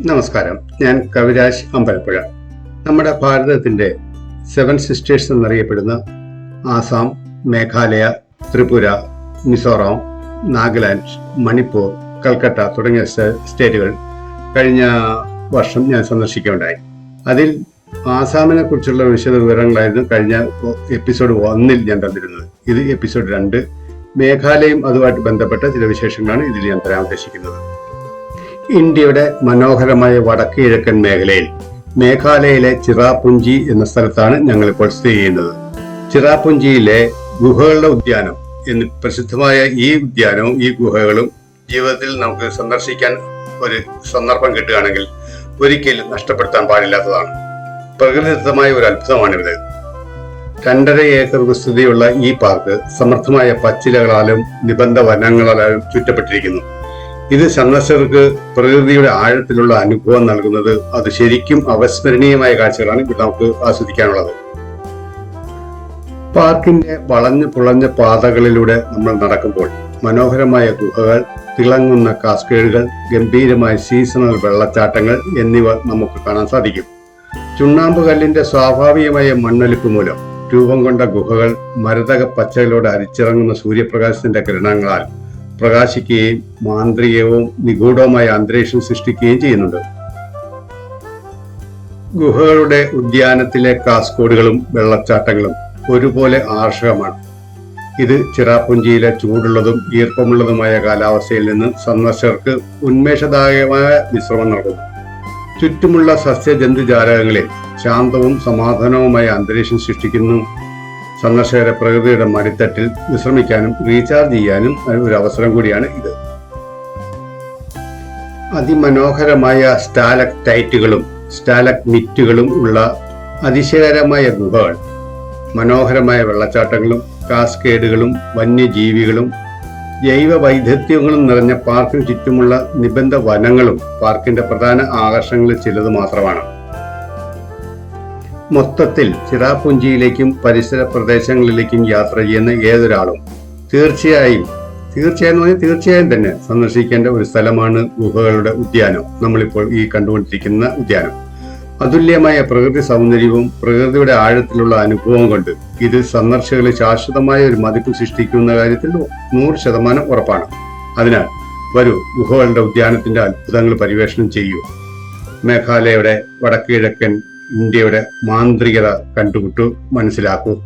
നമസ്കാരം. ഞാൻ കവിരാജ് അമ്പലപ്പുഴ. നമ്മുടെ ഭാരതത്തിന്റെ സെവൻ സിസ്റ്റേഴ്സ് എന്നറിയപ്പെടുന്ന ആസാം മേഘാലയ ത്രിപുര മിസോറാം നാഗാലാൻഡ് മണിപ്പൂർ കൽക്കട്ട തുടങ്ങിയ സ്റ്റേറ്റുകൾ കഴിഞ്ഞ വർഷം ഞാൻ സന്ദർശിക്കുകയുണ്ടായി. അതിൽ ആസാമിനെ കുറിച്ചുള്ള വിശദ വിവരങ്ങളായിരുന്നു കഴിഞ്ഞ എപ്പിസോഡ് ഒന്നിൽ ഞാൻ തന്നിരുന്നത്. ഇത് എപ്പിസോഡ് രണ്ട്. മേഘാലയയും അതുമായിട്ട് ബന്ധപ്പെട്ട ചില വിശേഷങ്ങളാണ് ഇതിൽ ഞാൻ തരാൻ ഉദ്ദേശിക്കുന്നത്. ഇന്ത്യയുടെ മനോഹരമായ വടക്ക് കിഴക്കൻ മേഖലയിൽ മേഘാലയയിലെ ചിറാപുഞ്ചി എന്ന സ്ഥലത്താണ് ഞങ്ങൾ ഇപ്പോൾ സ്ഥിതി ചെയ്യുന്നത്. ചിറാപുഞ്ചിയിലെ ഗുഹകളുടെ ഉദ്യാനം എന്ന് പ്രസിദ്ധമായ ഈ ഉദ്യാനവും ഈ ഗുഹകളും ജീവിതത്തിൽ നമുക്ക് സന്ദർശിക്കാൻ ഒരു സന്ദർഭം കിട്ടുകയാണെങ്കിൽ ഒരിക്കലും നഷ്ടപ്പെടുത്താൻ പാടില്ലാത്തതാണ്. പ്രകൃതിദത്തമായ ഒരു അത്ഭുതമാണിത്. രണ്ടര ഏക്കർ വിസ്തൃതിയുള്ള ഈ പാർക്ക് സമർത്ഥമായ പച്ചിലകളാലും നിബന്ധ വനങ്ങളാലും ചുറ്റപ്പെട്ടിരിക്കുന്നു. ഇത് സന്ദർശകർക്ക് പ്രകൃതിയുടെ ആഴത്തിലുള്ള അനുഭവം നൽകുന്നത് അത് ശരിക്കും അവസ്മരണീയമായ കാഴ്ചകളാണ് ഇവിടെ നമുക്ക് ആസ്വദിക്കാനുള്ളത്. പാർക്കിന്റെ വളഞ്ഞു പുളഞ്ഞ പാതകളിലൂടെ നമ്മൾ നടക്കുമ്പോൾ മനോഹരമായ ഗുഹകൾ തിളങ്ങുന്ന കാസ്കേഡുകൾ ഗംഭീരമായ സീസണൽ വെള്ളച്ചാട്ടങ്ങൾ എന്നിവ നമുക്ക് കാണാൻ സാധിക്കും. ചുണ്ണാമ്പ് കല്ലിന്റെ സ്വാഭാവികമായ മണ്ണൊലിപ്പ് മൂലം രൂപം കൊണ്ട ഗുഹകൾ മരതക പച്ചകളോട് അരിച്ചിറങ്ങുന്ന സൂര്യപ്രകാശത്തിന്റെ കിരണങ്ങളാൽ പ്രകാശിക്കുകയും മാന്ത്രികവും നിഗൂഢവുമായ അന്തരീക്ഷം സൃഷ്ടിക്കുകയും ചെയ്യുന്നുണ്ട്. ഗുഹകളുടെ ഉദ്യാനത്തിലെ കാസ്കോഡുകളും വെള്ളച്ചാട്ടങ്ങളും ഒരുപോലെ ആകർഷകമാണ്. ഇത് ചിറാപുഞ്ചിയിലെ ചൂടുള്ളതും ഈർപ്പമുള്ളതുമായ കാലാവസ്ഥയിൽ നിന്ന് സന്ദർശകർക്ക് ഉന്മേഷദായകമായ വിശ്രമം നൽകുന്നു. ചുറ്റുമുള്ള സസ്യജന്തുജാലകങ്ങളിൽ ശാന്തവും സമാധാനവുമായ അന്തരീക്ഷം സൃഷ്ടിക്കുന്നു സന്ദർശകരെ പ്രകൃതിയുടെ മടിത്തട്ടിൽ വിശ്രമിക്കാനും റീചാർജ് ചെയ്യാനും ഒരു അവസരം കൂടിയാണ് ഇത്. അതിമനോഹരമായ സ്റ്റാലക് ടൈറ്റുകളും സ്റ്റാലക് മിറ്റുകളും ഉള്ള അതിശയകരമായ ഗുഹകൾ മനോഹരമായ വെള്ളച്ചാട്ടങ്ങളും കാസ്കേഡുകളും വന്യജീവികളും ജൈവ വൈദഗ്ധ്യങ്ങളും നിറഞ്ഞ പാർക്കിന് ചുറ്റുമുള്ള നിബന്ധ വനങ്ങളും പാർക്കിന്റെ പ്രധാന ആകർഷണങ്ങളിൽ ചിലത് മാത്രമാണ്. മൊത്തത്തിൽ ചിറാപുഞ്ചിയിലേക്കും പരിസര പ്രദേശങ്ങളിലേക്കും യാത്ര ചെയ്യുന്ന ഏതൊരാളും തീർച്ചയായും തീർച്ചയായും പറഞ്ഞാൽ തീർച്ചയായും തന്നെ സന്ദർശിക്കേണ്ട ഒരു സ്ഥലമാണ് ഗുഹകളുടെ ഉദ്യാനം. നമ്മളിപ്പോൾ ഈ കണ്ടുകൊണ്ടിരിക്കുന്ന ഉദ്യാനം. അതുല്യമായ പ്രകൃതി സൗന്ദര്യവും പ്രകൃതിയുടെ ആഴത്തിലുള്ള അനുഭവം കൊണ്ട് ഇത് സന്ദർശകരിൽ ശാശ്വതമായ ഒരു മതിപ്പ് സൃഷ്ടിക്കുന്ന കാര്യത്തിൽ നൂറ് ശതമാനം ഉറപ്പാണ്. അതിനാൽ വരൂ ഗുഹകളുടെ ഉദ്യാനത്തിന്റെ അത്ഭുതങ്ങൾ പരിവേഷണം ചെയ്യൂ. മേഘാലയയുടെ വടക്കു കിഴക്കൻ ഇന്ത്യയുടെ മാന്ത്രികത കണ്ടുമുട്ടു മനസ്സിലാക്കൂ.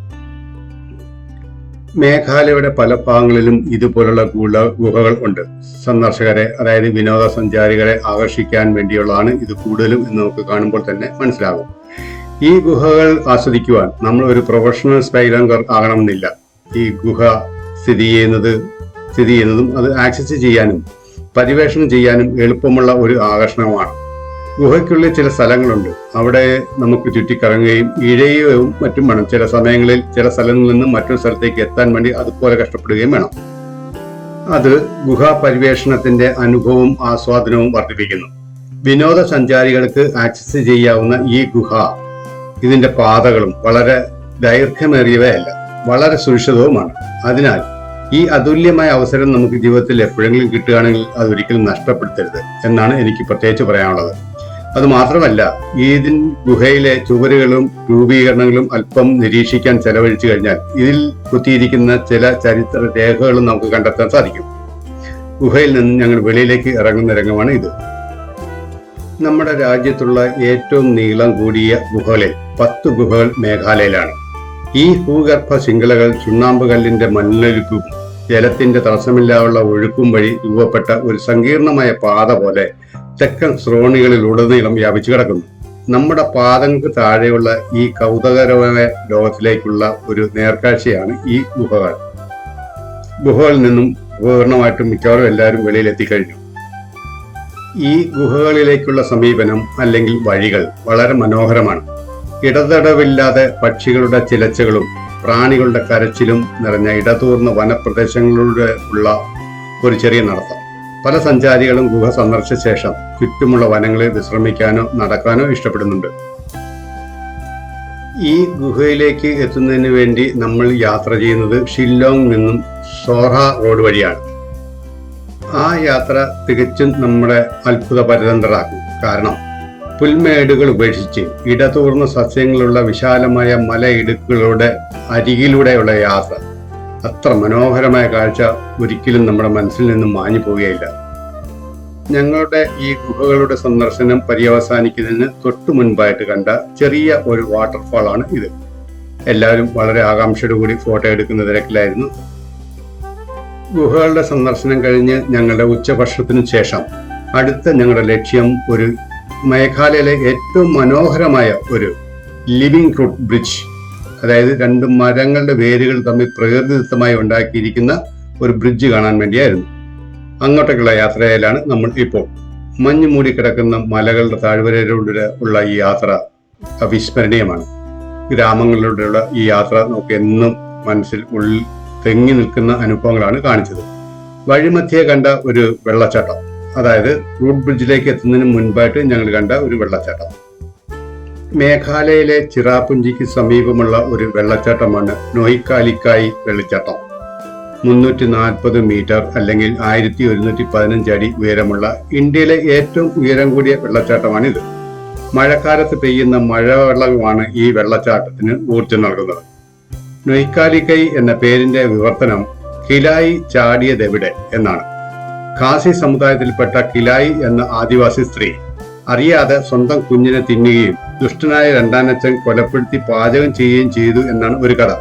മേഘാലയയുടെ പല ഭാഗങ്ങളിലും ഇതുപോലുള്ള ഗുള ഗുഹകൾ ഉണ്ട്. സന്ദർശകരെ അതായത് വിനോദസഞ്ചാരികളെ ആകർഷിക്കാൻ വേണ്ടിയുള്ളതാണ് ഇത് കൂടുതലും എന്ന് നമുക്ക് കാണുമ്പോൾ തന്നെ മനസ്സിലാകും. ഈ ഗുഹകൾ ആസ്വദിക്കുവാൻ നമ്മൾ ഒരു പ്രൊഫഷണൽ സ്പൈലങ്കർ ആകണമെന്നില്ല. ഈ ഗുഹ സ്ഥിതി ചെയ്യുന്നത് സ്ഥിതി ചെയ്യുന്നതും അത് ആക്സസ് ചെയ്യാനും പരിവേഷണം ചെയ്യാനും എളുപ്പമുള്ള ഒരു ആകർഷണമാണ് ഗുഹയ്ക്കുള്ളിൽ ചില സ്ഥലങ്ങളുണ്ട്. അവിടെ നമുക്ക് ചുറ്റിക്കറങ്ങുകയും ഇഴയുകയും മറ്റും വേണം. ചില സമയങ്ങളിൽ ചില സ്ഥലങ്ങളിൽ നിന്നും മറ്റൊരു സ്ഥലത്തേക്ക് എത്താൻ വേണ്ടി അതുപോലെ കഷ്ടപ്പെടുകയും വേണം. അത് ഗുഹാ പരിവേഷണത്തിന്റെ അനുഭവവും ആസ്വാദനവും വർദ്ധിപ്പിക്കുന്നു. വിനോദസഞ്ചാരികൾക്ക് ആക്സസ് ചെയ്യാവുന്ന ഈ ഗുഹ ഇതിന്റെ പാതകളും വളരെ ദൈർഘ്യമേറിയവയല്ല. വളരെ സുരക്ഷിതവുമാണ്. അതിനാൽ ഈ അതുല്യമായ അവസരം നമുക്ക് ജീവിതത്തിൽ എപ്പോഴെങ്കിലും കിട്ടുകയാണെങ്കിൽ അത് ഒരിക്കലും നഷ്ടപ്പെടുത്തരുത് എന്നാണ് എനിക്ക് പ്രത്യേകിച്ച് പറയാനുള്ളത്. അത് മാത്രമല്ല ഇതിൻ ഗുഹയിലെ ചുവരുകളും രൂപീകരണങ്ങളും അല്പം നിരീക്ഷിക്കാൻ ചെലവഴിച്ചു കഴിഞ്ഞാൽ ഇതിൽ കുത്തിയിരിക്കുന്ന ചില ചരിത്ര രേഖകളും നമുക്ക് കണ്ടെത്താൻ സാധിക്കും. ഗുഹയിൽ നിന്ന് ഞങ്ങൾ വെളിയിലേക്ക് ഇറങ്ങുന്ന രംഗമാണ് ഇത്. നമ്മുടെ രാജ്യത്തുള്ള ഏറ്റവും നീളം കൂടിയ ഗുഹകളിൽ പത്ത് ഗുഹകൾ മേഘാലയയിലാണ്. ഈ ഭൂഗർഭ ശൃംഖലകൾ ചുണ്ണാമ്പ് കല്ലിന്റെ മണ്ണൊലിപ്പും ജലത്തിന്റെ തടസ്സമില്ലാതുള്ള ഒഴുക്കും വഴി രൂപപ്പെട്ട ഒരു സങ്കീർണമായ പാത പോലെ തെക്കൻ ശ്രോണികളിലുടനീളം വ്യാപിച്ചു കിടക്കുന്നു. നമ്മുടെ പാദങ്ങൾക്ക് താഴെയുള്ള ഈ കൗതുകരമായ ലോകത്തിലേക്കുള്ള ഒരു നേർക്കാഴ്ചയാണ് ഈ ഗുഹകൾ. ഗുഹകളിൽ നിന്നും ഉപകരണമായിട്ടും മിക്കവാറും എല്ലാവരും വെളിയിൽ എത്തിക്കഴിഞ്ഞു ഈ ഗുഹകളിലേക്കുള്ള സമീപനം അല്ലെങ്കിൽ വഴികൾ വളരെ മനോഹരമാണ്. ഇടതടവില്ലാതെ പക്ഷികളുടെ ചിലച്ചകളും പ്രാണികളുടെ കരച്ചിലും നിറഞ്ഞ ഇടതൂർന്ന വനപ്രദേശങ്ങളിലൂടെ ഉള്ള ഒരു ചെറിയ നടത്തം. പല സഞ്ചാരികളും ഗുഹ സന്ദർശിച്ച ശേഷം ചുറ്റുമുള്ള വനങ്ങളിൽ വിശ്രമിക്കാനോ നടക്കാനോ ഇഷ്ടപ്പെടുന്നുണ്ട്. ഈ ഗുഹയിലേക്ക് എത്തുന്നതിന് വേണ്ടി നമ്മൾ യാത്ര ചെയ്യുന്നത് ഷില്ലോങ് നിന്നും സോറ റോഡ് വഴിയാണ്. ആ യാത്ര തികച്ചും നമ്മുടെ അത്ഭുത പരതന്ത്രരാക്കും കാരണം പുൽമേടുകൾ ഉപേക്ഷിച്ച് ഇടതൂർന്ന സസ്യങ്ങളുള്ള വിശാലമായ മലയിടുക്കുകളുടെ അരികിലൂടെയുള്ള യാത്ര. അത്ര മനോഹരമായ കാഴ്ച ഒരിക്കലും നമ്മുടെ മനസ്സിൽ നിന്നും മാഞ്ഞു പോവുകയില്ല. ഞങ്ങളുടെ ഈ ഗുഹകളുടെ സന്ദർശനം പര്യവസാനിക്കുന്നതിന് തൊട്ടു മുൻപായിട്ട് കണ്ട ചെറിയ ഒരു വാട്ടർഫാൾ ആണ് ഇത്. എല്ലാവരും വളരെ ആകാംക്ഷയോട് കൂടി ഫോട്ടോ എടുക്കുന്ന തിരക്കിലായിരുന്നു. ഗുഹകളുടെ സന്ദർശനം കഴിഞ്ഞ് ഞങ്ങളുടെ ഉച്ചഭക്ഷണത്തിനു ശേഷം അടുത്ത ഞങ്ങളുടെ ലക്ഷ്യം ഒരു മേഘാലയയിലെ ഏറ്റവും മനോഹരമായ ഒരു ലിവിംഗ് റൂട്ട് ബ്രിഡ്ജ് അതായത് രണ്ട് മരങ്ങളുടെ വേരുകൾ തമ്മിൽ പ്രകൃതിദത്തമായി ഉണ്ടാക്കിയിരിക്കുന്ന ഒരു ബ്രിഡ്ജ് കാണാൻ വേണ്ടിയായിരുന്നു. അങ്ങോട്ടേക്കുള്ള യാത്രയിലാണ് നമ്മൾ ഇപ്പോൾ. മഞ്ഞ് മൂടി കിടക്കുന്ന മലകളുടെ താഴ്വരയിലൂടെ ഉള്ള ഈ യാത്ര അവിസ്മരണീയമാണ്. ഗ്രാമങ്ങളിലൂടെയുള്ള ഈ യാത്ര നമുക്ക് എന്നും മനസ്സിൽ ഉള്ളിൽ തെങ്ങി നിൽക്കുന്ന അനുഭവങ്ങളാണ് കാണിച്ചത്. വഴിമധ്യേ കണ്ട ഒരു വെള്ളച്ചാട്ടം. അതായത് റൂട്ട് ബ്രിഡ്ജിലേക്ക് എത്തുന്നതിന് മുൻപായിട്ട് ഞങ്ങൾ കണ്ട ഒരു വെള്ളച്ചാട്ടം. മേഘാലയയിലെ ചിറാപുഞ്ചിക്ക് സമീപമുള്ള ഒരു വെള്ളച്ചാട്ടമാണ് നോയിക്കാലിക്കായി വെള്ളച്ചാട്ടം. മുന്നൂറ്റി നാൽപ്പത് മീറ്റർ അല്ലെങ്കിൽ ആയിരത്തി ഒരുന്നൂറ്റി പതിനഞ്ച് അടി ഉയരമുള്ള ഇന്ത്യയിലെ ഏറ്റവും ഉയരം കൂടിയ വെള്ളച്ചാട്ടമാണിത്. മഴക്കാലത്ത് പെയ്യുന്ന മഴവെള്ളമാണ് ഈ വെള്ളച്ചാട്ടത്തിന് ഊർജം നൽകുന്നത്. നൊയ്ക്കാലിക്കൈ എന്ന പേരിന്റെ വിവർത്തനം കിലായി ചാടിയതെവിടെ എന്നാണ്. ഖാസി സമുദായത്തിൽപ്പെട്ട കിലായി എന്ന ആദിവാസി സ്ത്രീ അറിയാതെ സ്വന്തം കുഞ്ഞിനെ തിന്നുകയും ദുഷ്ടനായ രണ്ടാനച്ഛൻ കൊലപ്പെടുത്തി പാചകം ചെയ്യുകയും ചെയ്തു എന്നാണ് ഒരു കഥ.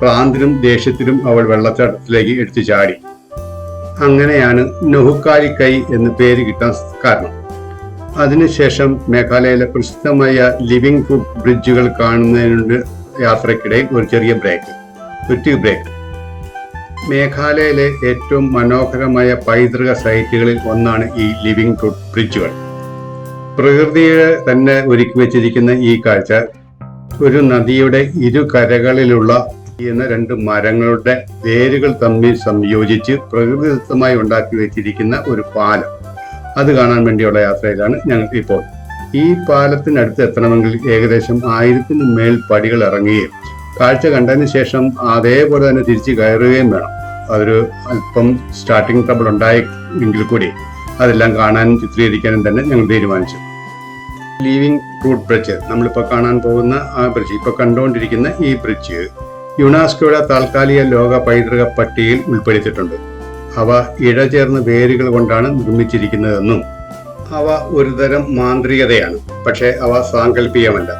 ഭ്രാന്തിനും ദേഷ്യത്തിലും അവൾ വെള്ളച്ചാട്ടത്തിലേക്ക് എടുത്തു ചാടി. അങ്ങനെയാണ് നൊഹുക്കാലിക്കൈ എന്ന് പേര് കിട്ടാൻ കാരണം. അതിനുശേഷം മേഘാലയയിലെ പ്രസിദ്ധമായ ലിവിംഗ് ഫുഡ് ബ്രിഡ്ജുകൾ കാണുന്നതിനുണ്ട് യാത്രക്കിടയിൽ ഒരു ചെറിയ ബ്രേക്ക് ഒരു ബ്രേക്ക് മേഘാലയയിലെ ഏറ്റവും മനോഹരമായ പൈതൃക സൈറ്റുകളിൽ ഒന്നാണ് ഈ ലിവിംഗ് ഫുഡ് ബ്രിഡ്ജുകൾ. പ്രകൃതിയെ തന്നെ ഒരുക്കി വെച്ചിരിക്കുന്ന ഈ കാഴ്ച ഒരു നദിയുടെ ഇരു കരകളിലുള്ള എന്ന രണ്ട് മരങ്ങളുടെ വേരുകൾ തമ്മിൽ സംയോജിച്ച് പ്രകൃതിദത്തമായി ഉണ്ടാക്കി വെച്ചിരിക്കുന്ന ഒരു പാലം. അത് കാണാൻ വേണ്ടിയുള്ള യാത്രയിലാണ് ഞങ്ങൾ ഇപ്പോൾ. ഈ പാലത്തിനടുത്ത് എത്തണമെങ്കിൽ ഏകദേശം ആയിരത്തിന് മേൽ പടികൾ ഇറങ്ങുകയും കാഴ്ച കണ്ടതിന് ശേഷം അതേപോലെ തന്നെ തിരിച്ചു കയറുകയും വേണം. അതൊരു അല്പം സ്റ്റാർട്ടിംഗ് ട്രബിൾ ഉണ്ടായെങ്കിൽ കൂടി. അതെല്ലാം കാണാനും ചിത്രീകരിക്കാനും തന്നെ ഞങ്ങൾ തീരുമാനിച്ചു. ലീവിംഗ് റൂട്ട് ബ്രിഡ്ജ് നമ്മളിപ്പോൾ കാണാൻ പോകുന്ന ആ ബ്രിഡ്ജ് ഇപ്പോൾ കണ്ടുകൊണ്ടിരിക്കുന്ന ഈ ബ്രിഡ്ജ് യുണാസ്കോയുടെ താൽക്കാലിക ലോക പൈതൃക പട്ടികയിൽ ഉൾപ്പെടുത്തിയിട്ടുണ്ട്. അവ ഇഴചേർന്ന വേരുകൾ കൊണ്ടാണ് നിർമ്മിച്ചിരിക്കുന്നതെന്നും അവ ഒരുതരം മാന്ത്രികതയാണ് പക്ഷേ അവ സാങ്കല്പികമല്ല.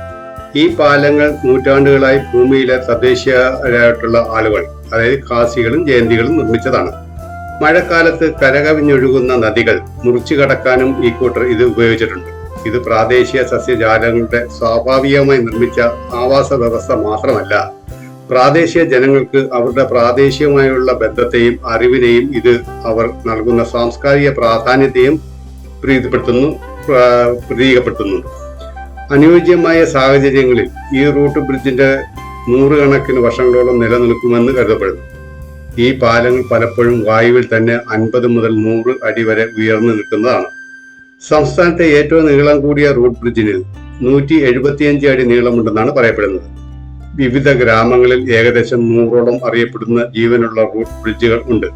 ഈ പാലങ്ങൾ നൂറ്റാണ്ടുകളായി ഭൂമിയിലെ തദ്ദേശീയരായിട്ടുള്ള ആളുകൾ അതായത് കാസികളും ജയന്തികളും നിർമ്മിച്ചതാണ്. മഴക്കാലത്ത് കരകവിഞ്ഞൊഴുകുന്ന നദികൾ മുറിച്ചു കടക്കാനും ഈ കൂട്ടർ ഇത് ഉപയോഗിച്ചിട്ടുണ്ട്. ഇത് പ്രാദേശിക സസ്യജാലങ്ങളുടെ സ്വാഭാവികമായി നിർമ്മിച്ച ആവാസ വ്യവസ്ഥ മാത്രമല്ല പ്രാദേശിക ജനങ്ങൾക്ക് അവരുടെ പ്രാദേശികമായുള്ള ബന്ധത്തെയും അറിവിനെയും ഇത് അവർ നൽകുന്ന സാംസ്കാരിക പ്രാധാന്യത്തെയും പ്രീതിപ്പെടുത്തുന്നു പ്ര- പ്രതീകപ്പെടുത്തുന്നുണ്ട് അനുയോജ്യമായ സാഹചര്യങ്ങളിൽ ഈ റൂട്ട് ബ്രിഡ്ജിന്റെ നൂറുകണക്കിന് വർഷങ്ങളോളം നിലനിൽക്കുമെന്ന് കരുതപ്പെടുന്നു. ഈ പാലങ്ങൾ പലപ്പോഴും വായുവിൽ തന്നെ അൻപത് മുതൽ നൂറ് അടി വരെ ഉയർന്നു നിൽക്കുന്നതാണ്. സംസ്ഥാനത്തെ ഏറ്റവും നീളം കൂടിയ റോഡ് ബ്രിഡ്ജിന് നൂറ്റി എഴുപത്തിയഞ്ച് അടി നീളമുണ്ടെന്നാണ് പറയപ്പെടുന്നത്. വിവിധ ഗ്രാമങ്ങളിൽ ഏകദേശം നൂറോളം അറിയപ്പെടുന്ന ജീവനുള്ള റൂട്ട് ബ്രിഡ്ജുകൾ ഉണ്ട്.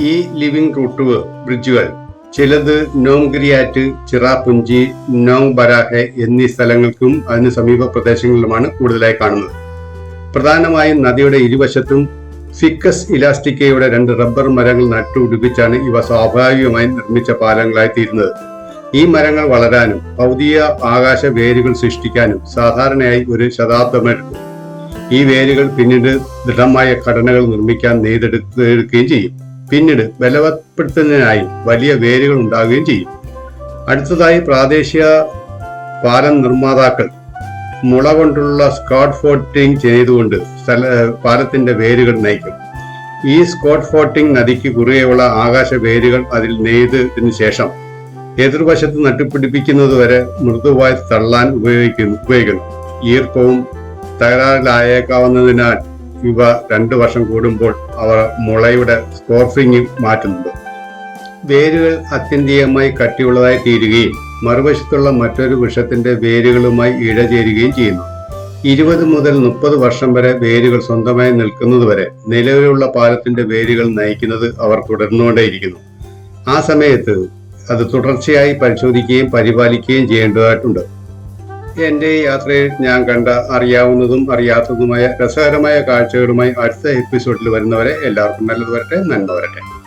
ഈ ലിവിംഗ് റൂട്ട് ബ്രിഡ്ജുകൾ ചിലത് നോംഗ്രിയാറ്റ് ചിറാപുഞ്ചി നോങ് ബരാഹെ എന്നീ സ്ഥലങ്ങൾക്കും അതിന് സമീപ പ്രദേശങ്ങളിലുമാണ് കൂടുതലായി കാണുന്നത്. പ്രധാനമായും നദിയുടെ ഇരുവശത്തും ഫിക്കസ് ഇലാസ്റ്റിക്കയുടെ രണ്ട് റബ്ബർ മരങ്ങൾ നട്ടുപിടിപ്പിച്ചാണ് ഇവ സ്വാഭാവികമായി നിർമ്മിച്ച പാലങ്ങളായി തീരുന്നത് ഈ മരങ്ങൾ വളരാനും ഭൗതിക ആകാശ വേരുകൾ സൃഷ്ടിക്കാനും സാധാരണയായി ഒരു ശതാബ്ദമെടുക്കും. ഈ വേരുകൾ പിന്നീട് ദൃഢമായ ഘടനകൾ നിർമ്മിക്കാൻ നെയ്തെടുക്കുകയും ചെയ്യും. പിന്നീട് ബലവത്പ്പെടുത്തുന്നതിനായി വലിയ വേരുകൾ ഉണ്ടാകുകയും ചെയ്യും. അടുത്തതായി പ്രാദേശിക പാലം നിർമ്മാതാക്കൾ മുള കൊണ്ടുള്ള സ്കോട്ട് ഫോട്ടിംഗ് ചെയ്തുകൊണ്ട് സ്ഥല പാലത്തിന്റെ വേരുകൾ നയിക്കും. ഈ സ്കോട്ട് ഫോട്ടിംഗ് നദിക്ക് കുറുകെയുള്ള ആകാശ വേരുകൾ അതിൽ നെയ്തതിനു ശേഷം എതിർവശത്ത് നട്ടുപിടിപ്പിക്കുന്നത് വരെ മൃദുവായി തള്ളാൻ ഉപയോഗിക്കുന്നു ഉപയോഗിക്കുന്നു. ഈർപ്പവും തകരാറിലായേക്കാവുന്നതിനാൽ ഇവ രണ്ടു വർഷം കൂടുമ്പോൾ അവർ മുളയുടെ സ്കോർഫിങ്ങും മാറ്റുന്നുണ്ട്. വേരുകൾ അത്യന്തികമായി കട്ടിയുള്ളതായി തീരുകയും മറുവശത്തുള്ള മറ്റൊരു വൃക്ഷത്തിന്റെ വേരുകളുമായി ഇഴചേരുകയും ചെയ്യുന്നു. ഇരുപത് മുതൽ മുപ്പത് വർഷം വരെ വേരുകൾ സ്വന്തമായി നിൽക്കുന്നതുവരെ നിലവിലുള്ള പാലത്തിന്റെ വേരുകൾ നയിക്കുന്നത് അവർ തുടർന്നുകൊണ്ടേയിരിക്കുന്നു. ആ സമയത്ത് അത് തുടർച്ചയായി പരിശോധിക്കുകയും പരിപാലിക്കുകയും ചെയ്യേണ്ടതായിട്ടുണ്ട്. എന്റെ യാത്രയിൽ ഞാൻ കണ്ട അറിയാവുന്നതും അറിയാത്തതുമായ രസകരമായ കാഴ്ചകളുമായി അടുത്ത എപ്പിസോഡിൽ വരുന്നവരെ എല്ലാവർക്കും നല്ലത് വരട്ടെ നന്മ വരട്ടെ.